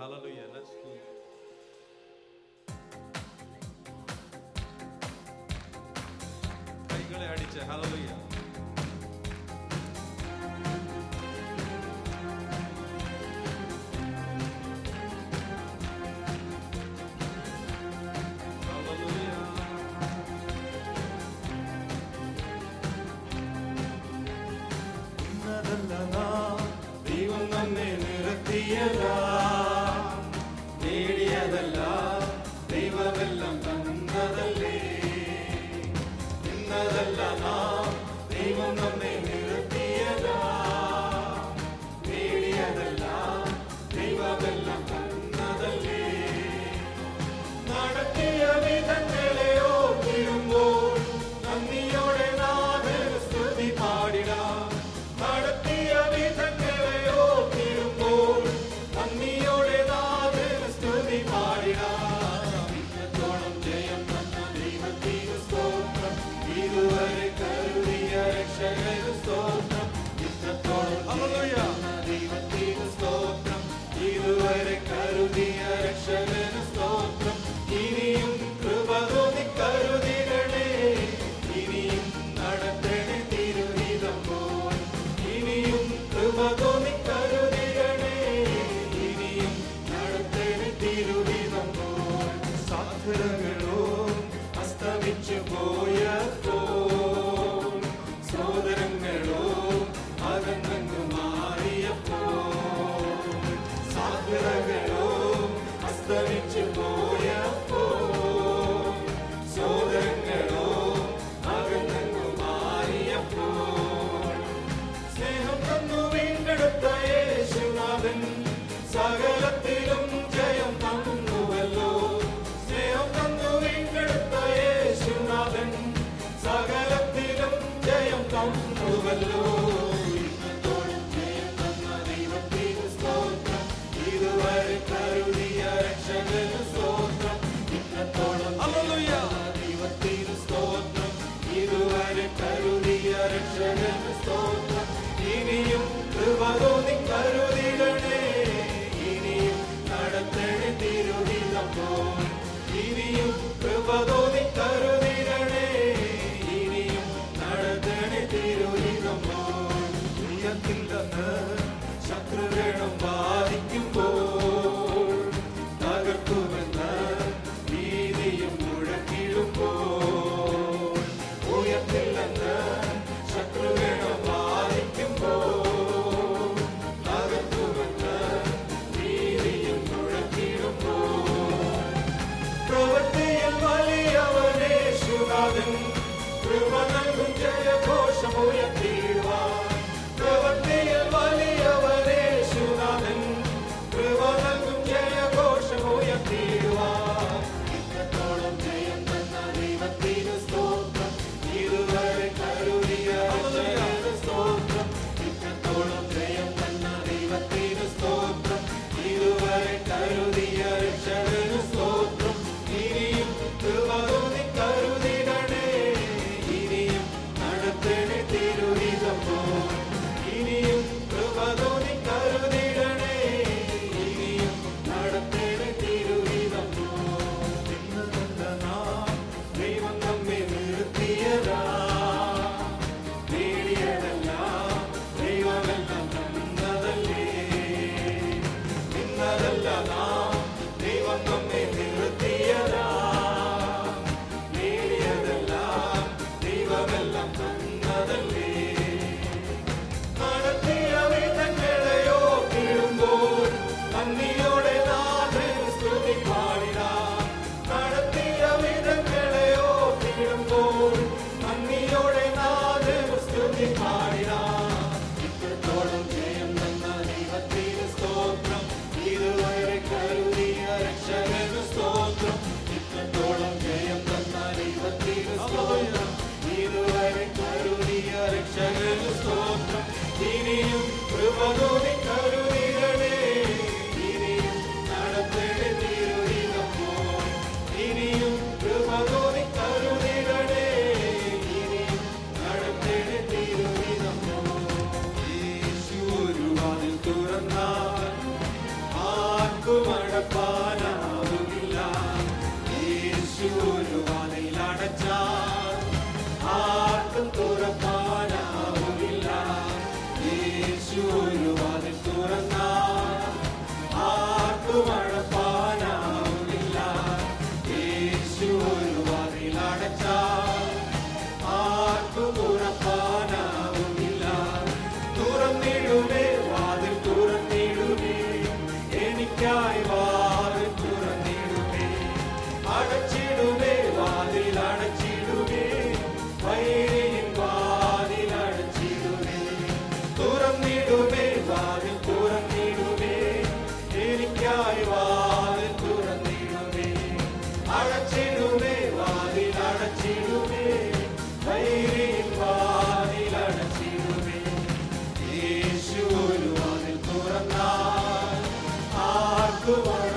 Hallelujah. Let's do it. കൈകളെ അടിച്ച് ഹലലുയ്യ ദൈവം നമ്മെ നിരത്തിയതാ the one.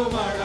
Oh my.